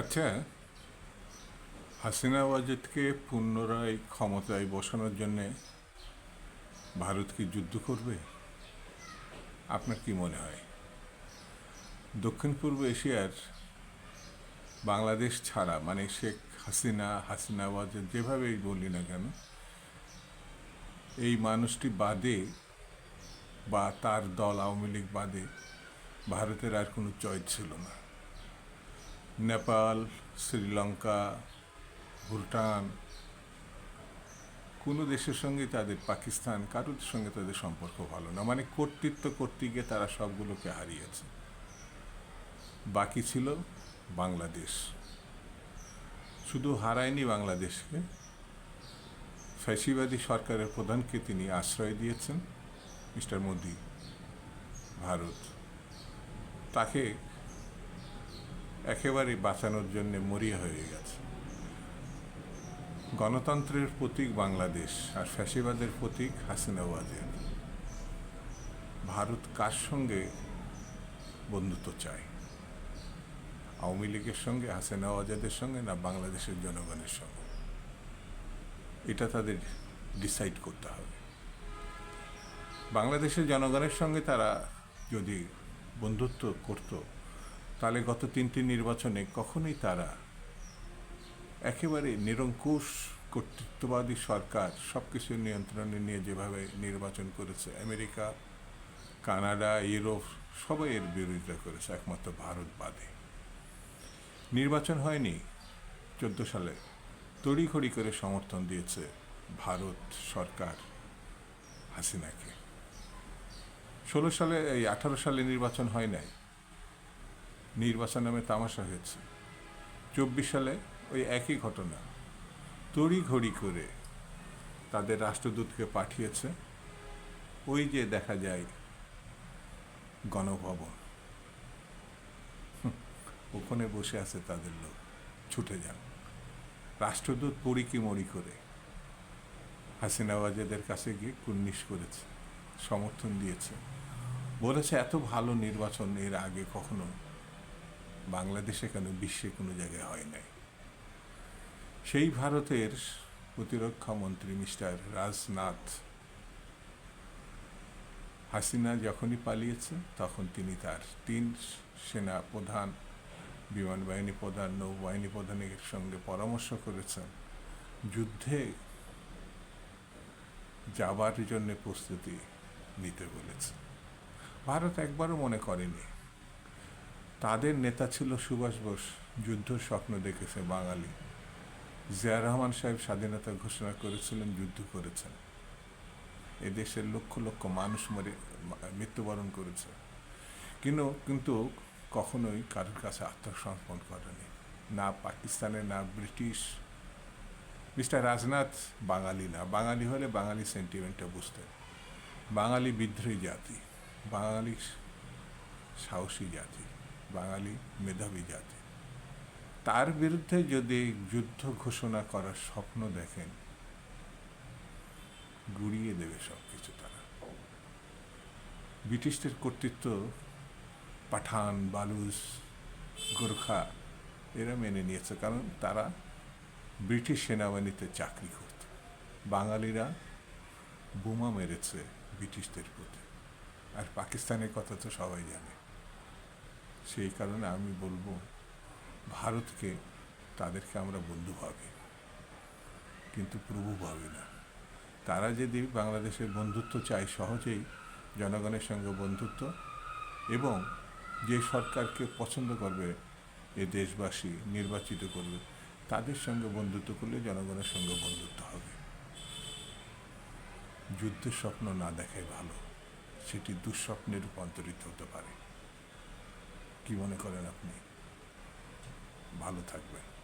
আচ্ছা হাসিনা ওয়াজেদকে পুনরায় ক্ষমতায় বসানোর জন্যে ভারত কি যুদ্ধ করবে? আপনার কি মনে হয়? দক্ষিণ পূর্ব এশিয়ার বাংলাদেশ ছাড়া মানে শেখ হাসিনা হাসিনা ওয়াজেদ যেভাবেই বলি না কেন, এই মানুষটি বাদে বা তার দল আওয়ামী লীগ বাদে ভারতের আর কোনো চয়েস ছিল না। নেপাল, শ্রীলঙ্কা, ভুটান, কোনো দেশের সঙ্গে তাদের, পাকিস্তান, কারোর সঙ্গে তাদের সম্পর্ক ভালো না। মানে কর্তৃত্ব করতে গিয়ে তারা সবগুলোকে হারিয়েছে। বাকি ছিল বাংলাদেশ। শুধু হারায়নি বাংলাদেশকে। ফ্যাসিবাদী সরকারের প্রধানকে তিনি আশ্রয় দিয়েছেন। মিস্টার মোদি, ভারত। তাকে একেবারে বাঁচানোর জন্য মরিয়া হয়ে গেছে। গণতন্ত্রের প্রতীক বাংলাদেশ আর ফ্যাসিবাদের প্রতীক হাসিনা ওয়াজেদ। ভারত কার সঙ্গে বন্ধুত্ব চায়? আওয়ামী লীগের সঙ্গে, হাসিনা ওয়াজেদের সঙ্গে না বাংলাদেশের জনগণের সঙ্গে? এটা তাদের ডিসাইড করতে হবে। বাংলাদেশের জনগণের সঙ্গে তারা যদি বন্ধুত্ব করত তাহলে গত তিনটি নির্বাচনে কখনোই তারা একেবারে নিরঙ্কুশ কর্তৃত্ববাদী সরকার সব কিছু নিয়ন্ত্রণে নিয়ে যেভাবে নির্বাচন করেছে, আমেরিকা, কানাডা, ইউরোপ, সবাই এর বিরোধিতা করেছে, একমাত্র ভারত বাদে। নির্বাচন হয়নি, চোদ্দ সালে তড়িঘড়ি করে সমর্থন দিয়েছে ভারত সরকার হাসিনাকে। ষোলো সালে, এই আঠারো সালে নির্বাচন হয় নাই নির্বাচন নামে তামাশা হয়েছে। চব্বিশ সালে ওই একই ঘটনা, তড়িঘড়ি করে তাদের রাষ্ট্রদূতকে পাঠিয়েছে। ওই যে দেখা যায় গণভবন। ওখানে বসে আছে তাদের লোক, ছুটে যান। রাষ্ট্রদূত পড়ি কি মরি করে, হাসিনা ওয়াজেদের কাছে গিয়ে কুন্নিশ করেছে, সমর্থন দিয়েছে। বলেছে, এত ভালো নির্বাচন এর আগে কখনো বাংলাদেশে কেন বিশ্বে কোনো জায়গায় হয় নাই। সেই ভারতের প্রতিরক্ষা মন্ত্রী মিস্টার রাজনাথ হাসিনা যখনই পালিয়েছেন, তখন তিনি তার তিন সেনা প্রধান বিমান বাহিনী প্রধান, নৌবাহিনী প্রধানের সঙ্গে পরামর্শ করেছেন। যুদ্ধে যাবার জন্য প্রস্তুতি নিতে বলেছে ভারত একবারও মনে করেনি তাদের নেতা ছিল সুভাষ বোস যুদ্ধ স্বপ্ন দেখেছে বাঙালি। জিয়া রহমান সাহেব স্বাধীনতা ঘোষণা করেছিলেন, যুদ্ধ করেছেন। এদেশের লক্ষ লক্ষ মানুষ মরে, মৃত্যুবরণ করেছে। কিন্তু কিন্তু কখনোই কারোর কাছে আত্মসমর্পণ করেনি। না পাকিস্তানে না ব্রিটিশ। মিস্টার রাজনাথ বাঙালি না। বাঙালি হলে বাঙালি সেন্টিমেন্টটা বুঝতেন। বাঙালি বিদ্রোহী জাতি, বাঙালি সাহসী জাতি। বাঙালি মেধাবী জাতি। তার বিরুদ্ধে যদি যুদ্ধ ঘোষণা করার স্বপ্ন দেখেন, গুড়িয়ে দেবে সব কিছু তারা। ব্রিটিশদের কর্তৃত্ব, পাঠান বালুস গোর্খা, এরা মেনে নিয়েছে কারণ তারা ব্রিটিশ সেনাবাহিনীতে চাকরি করত। বাঙালিরা বোমা মেরেছে ব্রিটিশদের প্রতি। আর পাকিস্তানের কথা তো সবাই জানে। সেই কারণে আমি বলব, ভারতকে তাদেরকে আমরা বন্ধু ভাবি। কিন্তু প্রভু ভাবি না। তারা যদি বাংলাদেশের বন্ধুত্ব চায় সহজেই জনগণের সঙ্গে বন্ধুত্ব এবং যে সরকারকে পছন্দ করবে এ দেশবাসী নির্বাচিত করবে, তাদের সঙ্গে বন্ধুত্ব করলে জনগণের সঙ্গে বন্ধুত্ব হবে। যুদ্ধের স্বপ্ন না দেখাই ভালো, সেটি দুঃস্বপ্নে রূপান্তরিত হতে পারে। কি মনে করেন আপনি? ভালো থাকবেন।